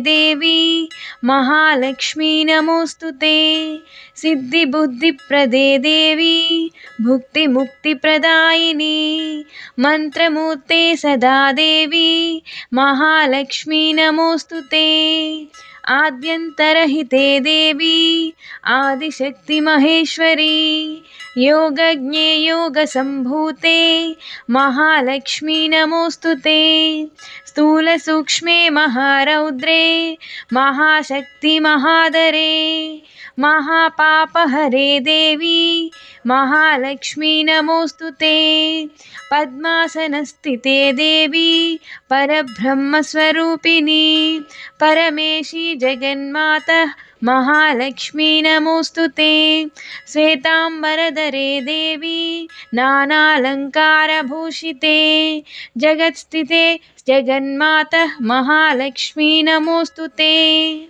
देवी महालक्ष्मी नमोऽस्तु ते। सिद्धिबुद्धिप्रदे देवी भुक्तिमुक्तिप्रदायिनी। मन्त्रमूर्ते सदा देवी महालक्ष्मी नमोऽस्तु ते। आद्यन्तरहिते देवी आदिशक्तिमहेश्वरी योगज्ञे योगसम्भूते महालक्ष्मी नमोऽस्तु ते स्थूलसूक्ष्मे महारौद्रे महाशक्ति महाशक्तिमहादरे महापापहरे देवी महालक्ष्मी नमोऽस्तु ते। पद्मासनस्थिते देवी, परब्रह्मस्वरूपिणी, परमेशी जगन्मातः, महालक्ष्मी नमोऽस्तु ते। श्वेताम्बरधरे देवी, नानालङ्कारभूषिते। जगत्स्थिते जगन्मातः, महालक्ष्मी नमोऽस्तु ते।